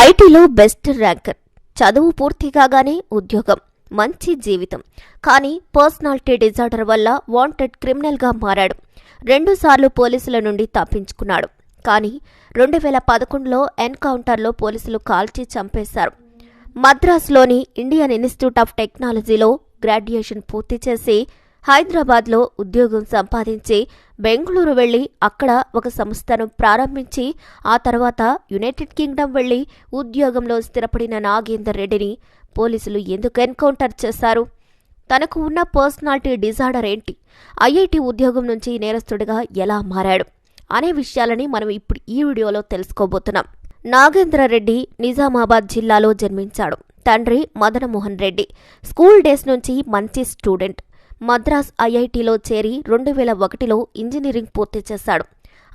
ఐటీలో best ranker. చదువు పూర్తి కాగానే ఉద్యోగం. మంచి జీవితం. కానీ పర్సనాలిటీ డిజార్డర్ వల్ల వాంటెడ్ క్రిమినల్గా మారాడు. రెండుసార్లు పోలీసుల నుండి తప్పించుకున్నాడు. కానీ రెండు వేల పదకొండులో ఎన్కౌంటర్లో పోలీసులు కాల్చి చంపేశారు. మద్రాసులోని ఇండియన్ ఇన్స్టిట్యూట్ ఆఫ్ టెక్నాలజీలో గ్రాడ్యుయేషన్ పూర్తి చేసి హైదరాబాద్లో ఉద్యోగం సంపాదించి బెంగళూరు వెళ్ళి అక్కడ ఒక సంస్థను ప్రారంభించి ఆ తర్వాత యునైటెడ్ కింగ్డమ్ వెళ్ళి ఉద్యోగంలో స్థిరపడిన నాగేందర్ రెడ్డిని పోలీసులు ఎందుకు ఎన్కౌంటర్ చేశారు? తనకు ఉన్న పర్సనాలిటీ డిజార్డర్ ఏంటి? ఐఐటి ఉద్యోగం నుంచి నేరస్తుడిగా ఎలా మారాడు? అనే విషయాలని మనం ఇప్పుడు ఈ వీడియోలో తెలుసుకోబోతున్నాం. నాగేంద్ర రెడ్డి నిజామాబాద్ జిల్లాలో జన్మించాడు. తండ్రి మదనమోహన్ రెడ్డి. స్కూల్ డేస్ నుంచి మంచి స్టూడెంట్. మద్రాస్ ఐఐటిలో చేరి రెండు వేల ఒకటిలో ఇంజనీరింగ్ పూర్తి చేశాడు.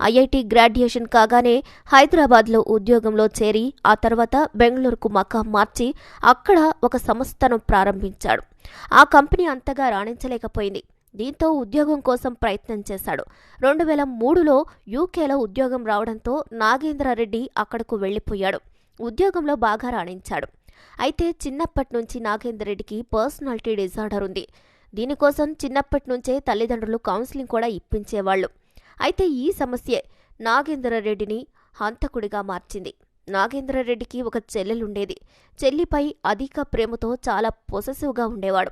ఐఐటి గ్రాడ్యుయేషన్ కాగానే హైదరాబాద్లో ఉద్యోగంలో చేరి ఆ తర్వాత బెంగళూరుకు మకా మార్చి అక్కడ ఒక సంస్థను ప్రారంభించాడు. ఆ కంపెనీ అంతగా రాణించలేకపోయింది. దీంతో ఉద్యోగం కోసం ప్రయత్నం చేశాడు. రెండు వేల మూడులో యూకేలో ఉద్యోగం రావడంతో నాగేంద్ర రెడ్డి అక్కడకు వెళ్ళిపోయాడు ఉద్యోగంలో బాగా రాణించాడు. అయితే చిన్నప్పటి నుంచి నాగేంద్ర రెడ్డికి పర్సనాలిటీ డిజార్డర్ ఉంది. దీనికోసం చిన్నప్పటి నుంచే తల్లిదండ్రులు కౌన్సిలింగ్ కూడా ఇప్పించేవాళ్ళు అయితే ఈ సమస్యే నాగేంద్రరెడ్డిని హంతకుడిగా మార్చింది. నాగేంద్ర రెడ్డికి ఒక చెల్లెలుండేది. చెల్లిపై అధిక ప్రేమతో చాలా పొసెసివ్గా ఉండేవాడు.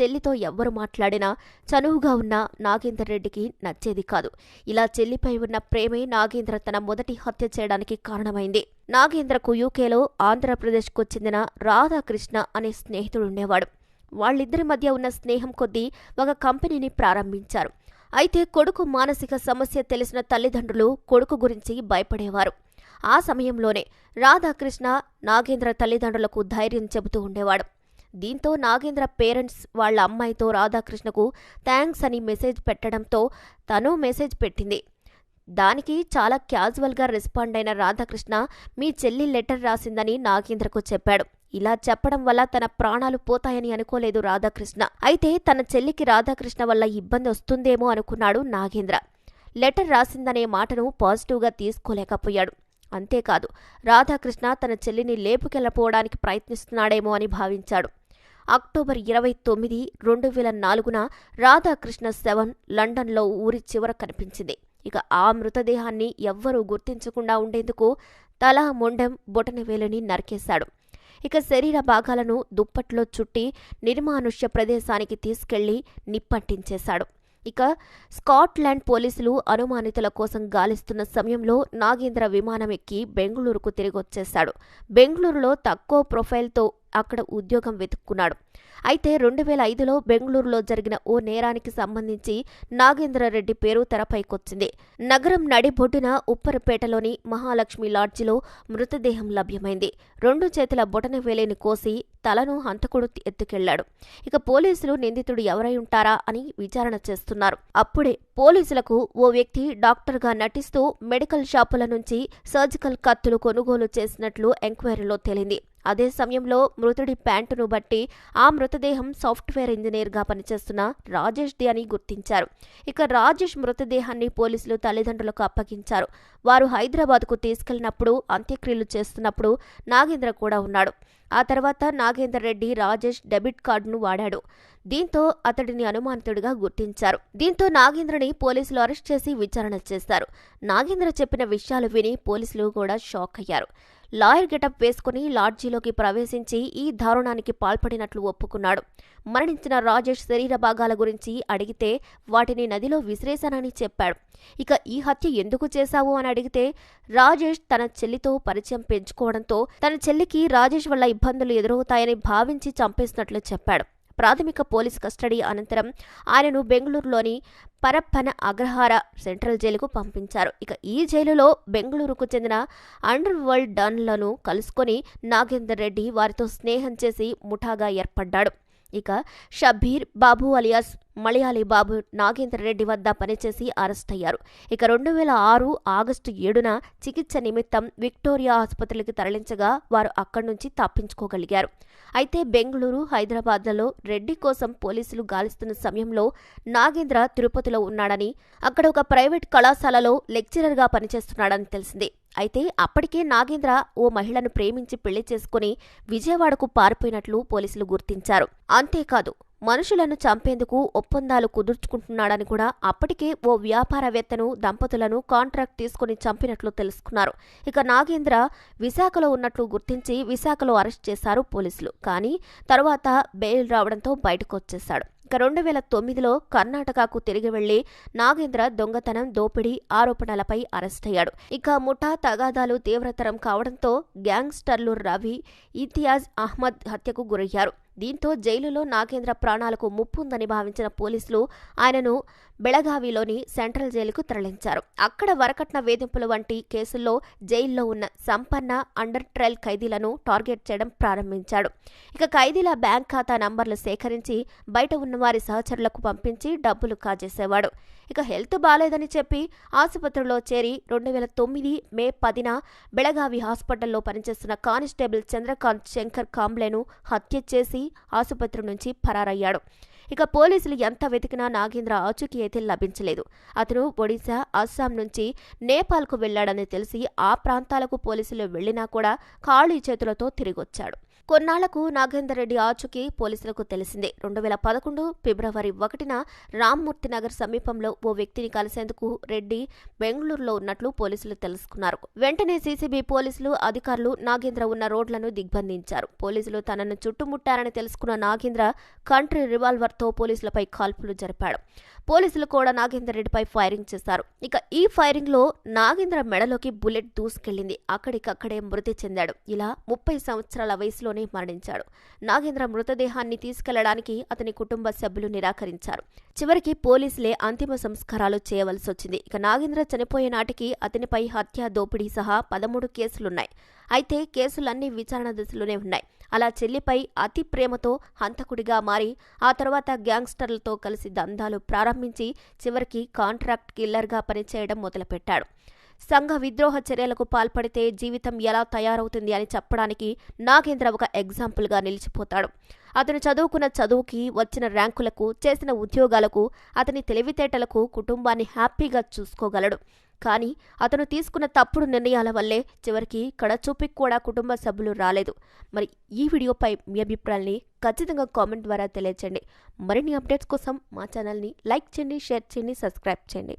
చెల్లితో ఎవ్వరు మాట్లాడినా చనువుగా ఉన్న నాగేంద్రరెడ్డికి నచ్చేది కాదు. ఇలా చెల్లిపై ఉన్న ప్రేమే నాగేంద్ర తన మొదటి హత్య చేయడానికి కారణమైంది. నాగేంద్రకు యూకేలో ఆంధ్రప్రదేశ్కు చెందిన రాధాకృష్ణ అనే స్నేహితుడుండేవాడు. వాళ్ళిద్దరి మధ్య ఉన్న స్నేహం కొద్దీ ఒక కంపెనీని ప్రారంభించారు. అయితే కొడుకు మానసిక సమస్య తెలిసిన తల్లిదండ్రులు కొడుకు గురించి భయపడేవారు. ఆ సమయంలోనే రాధాకృష్ణ నాగేంద్ర తల్లిదండ్రులకు ధైర్యం చెబుతూ ఉండేవాడు. దీంతో నాగేంద్ర పేరెంట్స్ వాళ్ళ అమ్మాయితో రాధాకృష్ణకు థ్యాంక్స్ అని మెసేజ్ పెట్టడంతో తను మెసేజ్ పెట్టింది. దానికి చాలా క్యాజువల్గా రెస్పాండ్ అయిన రాధాకృష్ణ మీ చెల్లి లెటర్ రాసిందని నాగేంద్రకు చెప్పాడు. ఇలా చెప్పడం వల్ల తన ప్రాణాలు పోతాయని అనుకోలేదు రాధాకృష్ణ. అయితే తన చెల్లికి రాధాకృష్ణ వల్ల ఇబ్బంది వస్తుందేమో అనుకున్నాడు నాగేంద్ర. లెటర్ రాసిందనే మాటను పాజిటివ్గా తీసుకోలేకపోయాడు. అంతేకాదు రాధాకృష్ణ తన చెల్లిని లేపుకెళ్ళపోవడానికి ప్రయత్నిస్తున్నాడేమో అని భావించాడు. అక్టోబర్ ఇరవై తొమ్మిది రెండు వేల నాలుగున రాధాకృష్ణ సెవెన్ లండన్లో ఊరి చివర కనిపించింది. ఇక ఆ మృతదేహాన్ని ఎవ్వరూ గుర్తించకుండా ఉండేందుకు తల మొండెం బొటనవేలుని నరికేశాడు. ఇక శరీర భాగాలను దుప్పట్లో చుట్టి నిర్మానుష్య ప్రదేశానికి తీసుకెళ్ళి నిప్పంటించేశాడు. ఇక స్కాట్లాండ్ పోలీసులు అనుమానితుల కోసం గాలిస్తున్న సమయంలో నాగేంద్ర విమానం ఎక్కి బెంగళూరుకు తిరిగొచ్చేశాడు. బెంగళూరులో తక్కువ ప్రొఫైల్తో అక్కడ ఉద్యోగం వెతుక్కున్నాడు. అయితే రెండు వేల ఐదులో బెంగళూరులో జరిగిన ఓ నేరానికి సంబంధించి నాగేంద్ర రెడ్డి పేరు తెరపైకొచ్చింది. నగరం నడిబొడ్డున ఉప్పరపేటలోని మహాలక్ష్మి లాడ్జిలో మృతదేహం లభ్యమైంది. రెండు చేతుల బొటన వేలిని కోసి తలను హంతకుడు ఎత్తుకెళ్ళాడు. ఇక పోలీసులు నిందితుడు ఎవరై ఉంటారా అని విచారణ చేస్తున్నారు. అప్పుడే పోలీసులకు ఓ వ్యక్తి డాక్టర్గా నటిస్తూ మెడికల్ షాపుల నుంచి సర్జికల్ కత్తులు కొనుగోలు చేసినట్లు ఎంక్వైరీలో తేలింది. అదే సమయంలో మృతుడి ప్యాంటును బట్టి ఆ మృతదేహం సాఫ్ట్వేర్ ఇంజనీర్గా పనిచేస్తున్న రాజేష్ది అని గుర్తించారు. ఇక రాజేష్ మృతదేహాన్ని పోలీసులు తల్లిదండ్రులకు అప్పగించారు. వారు హైదరాబాద్కు తీసుకెళ్ళినప్పుడు అంత్యక్రియలు చేస్తున్నప్పుడు నాగేంద్ర కూడా ఉన్నాడు. ఆ తర్వాత నాగేందర్ రెడ్డి రాజేష్ డెబిట్ కార్డును వాడాడు. దీంతో అతడిని అనుమానితుడిగా గుర్తించారు. దీంతో నాగేంద్రని పోలీసులు అరెస్ట్ చేసి విచారణ చేశారు. నాగేంద్ర చెప్పిన విషయాలు విని పోలీసులు కూడా షాక్ అయ్యారు. లాయర్ గెటప్ వేసుకుని లాడ్జీలోకి ప్రవేశించి ఈ దారుణానికి పాల్పడినట్లు ఒప్పుకున్నాడు. మరణించిన రాజేష్ శరీర భాగాల గురించి అడిగితే వాటిని నదిలో విసిరేశానని చెప్పాడు. ఇక ఈ హత్య ఎందుకు చేశావు అని అడిగితే రాజేష్ తన చెల్లితో పరిచయం పెంచుకోవడంతో తన చెల్లికి రాజేష్ వల్ల ఇబ్బందులు ఎదురవుతాయని భావించి చంపేసినట్లు చెప్పాడు. ప్రాథమిక పోలీస్ కస్టడీ అనంతరం ఆయనను బెంగళూరులోని పరప్పన అగ్రహార సెంట్రల్ జైలుకు పంపించారు. ఇక ఈ జైలులో బెంగళూరుకు చెందిన అండర్ వరల్డ్ డన్లను కలుసుకొని నాగేందర్ రెడ్డి వారితో స్నేహం చేసి ముఠాగా ఏర్పడ్డాడు. ఇక షబ్బీర్ బాబు అలియాస్ మలయాళీ బాబు నాగేంద్ర రెడ్డి వద్ద పనిచేసి అరెస్ట్ అయ్యారు. ఇక రెండు వేల ఆరు ఆగస్టు ఏడున చికిత్స నిమిత్తం విక్టోరియా ఆసుపత్రికి తరలించగా వారు అక్కడి నుంచి తప్పించుకోగలిగారు. అయితే బెంగళూరు హైదరాబాద్లలో రెడ్డి కోసం పోలీసులు గాలిస్తున్న సమయంలో నాగేంద్ర తిరుపతిలో ఉన్నాడని అక్కడ ఒక ప్రైవేట్ కళాశాలలో లెక్చరర్గా పనిచేస్తున్నాడని తెలిసింది. అయితే అప్పటికే నాగేంద్ర ఓ మహిళను ప్రేమించి పెళ్ళి చేసుకుని విజయవాడకు పారిపోయినట్లు పోలీసులు గుర్తించారు. అంతేకాదు మనుషులను చంపేందుకు ఒప్పందాలు కుదుర్చుకుంటున్నాడని కూడా అప్పటికే ఓ వ్యాపారవేత్తను దంపతులను కాంట్రాక్ట్ తీసుకుని చంపినట్లు తెలుసుకున్నారు. ఇక నాగేంద్ర విశాఖలో ఉన్నట్లు గుర్తించి విశాఖలో అరెస్ట్ చేశారు పోలీసులు. కానీ తరువాత బెయిల్ రావడంతో బయటకు వచ్చేశాడు. ఇక రెండు వేల తొమ్మిదిలో కర్ణాటకకు తిరిగి వెళ్ళి నాగేంద్ర దొంగతనం దోపిడీ ఆరోపణలపై అరెస్టయ్యాడు ఇక ముఠా తగాదాలు తీవ్రతరం కావడంతో గ్యాంగ్స్టర్లు రవి ఇతియాజ్ అహ్మద్ హత్యకు గురయ్యారు. దీంతో జైలులో నాగేంద్ర ప్రాణాలకు ముప్పు ఉందని భావించిన పోలీసులు ఆయనను బెళగావిలోని సెంట్రల్ జైలుకు తరలించారు. అక్కడ వరకట్న వేధింపుల వంటి కేసుల్లో జైల్లో ఉన్న సంపన్న అండర్ ట్రయల్ ఖైదీలను టార్గెట్ చేయడం ప్రారంభించాడు. ఇక ఖైదీల బ్యాంక్ ఖాతా నంబర్లు సేకరించి బయట ఉన్న వారి సహచరులకు పంపించి డబ్బులు కాజేసేవాడు. ఇక హెల్త్ బాలేదని చెప్పి ఆసుపత్రిలో చేరి రెండు వేల తొమ్మిది మే పదిన బెళగావి హాస్పిటల్లో పనిచేస్తున్న కానిస్టేబుల్ చంద్రకాంత్ శంకర్ కాంబ్లేను హత్య చేసి ఆసుపత్రి నుంచి పరారయ్యాడు ఇక పోలీసులు ఎంత వెతికినా నాగేంద్ర ఆచూకీ అయితే లభించలేదు. అతను ఒడిశా అస్సాం నుంచి నేపాల్కు వెళ్ళాడని తెలిసి ఆ ప్రాంతాలకు పోలీసులు వెళ్ళినా కూడా ఖాళీ చేతులతో తిరిగొచ్చాడు. కొన్నాళ్ళకు నాగేందర్రెడ్డి ఆచూకీ పోలీసులకు తెలిసిందే. రెండు వేల పదకొండు ఫిబ్రవరి ఒకటిన రామ్మూర్తి నగర్ సమీపంలో ఓ వ్యక్తిని కలిసేందుకు రెడ్డి బెంగళూరులో ఉన్నట్లు పోలీసులు తెలుసుకున్నారు. వెంటనే సీసీబీ పోలీసులు అధికారులు నాగేంద్ర ఉన్న రోడ్లను దిగ్బంధించారు. పోలీసులు తనను చుట్టుముట్టారని తెలుసుకున్న నాగేంద్ర కంట్రీ రివాల్వర్తో పోలీసులపై కాల్పులు జరిపాడు. పోలీసులు కూడా నాగేందర్ రెడ్డిపై ఫైరింగ్ చేశారు. ఇక ఈ ఫైరింగ్లో నాగేంద్ర మెడలోకి బుల్లెట్ దూసుకెళ్ళింది అక్కడికక్కడే మృతి చెందాడు. ఇలా ముప్పై సంవత్సరాల వయసులోనే మరణించాడు. నాగేంద్ర మృతదేహాన్ని తీసుకెళ్ళడానికి అతని కుటుంబ సభ్యులు నిరాకరించారు. చివరికి పోలీసులే అంతిమ సంస్కారాలు చేయవలసి వచ్చింది. ఇక నాగేంద్ర చనిపోయే నాటికి అతనిపై హత్య దోపిడీ సహా పదమూడు కేసులున్నాయి. అయితే కేసులన్నీ విచారణ దశలోనే ఉన్నాయి. అలా చెల్లిపై అతి ప్రేమతో హంతకుడిగా మారి ఆ తర్వాత గ్యాంగ్స్టర్లతో కలిసి దందాలు ప్రారంభించి చివరికి కాంట్రాక్ట్ కిల్లర్గా పనిచేయడం మొదలుపెట్టాడు. సంఘ విద్రోహ చర్యలకు పాల్పడితే జీవితం ఎలా తయారవుతుంది అని చెప్పడానికి నాగేంద్ర ఒక ఎగ్జాంపుల్గా నిలిచిపోతాడు. అతను చదువుకున్న చదువుకి వచ్చిన ర్యాంకులకు చేసిన ఉద్యోగాలకు అతని తెలివితేటలకు కుటుంబాన్ని హ్యాపీగా చూసుకోగలడు. కానీ అతను తీసుకున్న తప్పుడు నిర్ణయాల వల్లే చివరికి కడచూపికి కూడా కుటుంబ సభ్యులు రాలేదు. మరి ఈ వీడియోపై మీ అభిప్రాయాన్ని ఖచ్చితంగా కామెంట్ ద్వారా తెలియచేయండి. మరిన్ని అప్డేట్స్ కోసం మా ఛానల్ని లైక్ చేయండి షేర్ చేయండి సబ్స్క్రైబ్ చేయండి.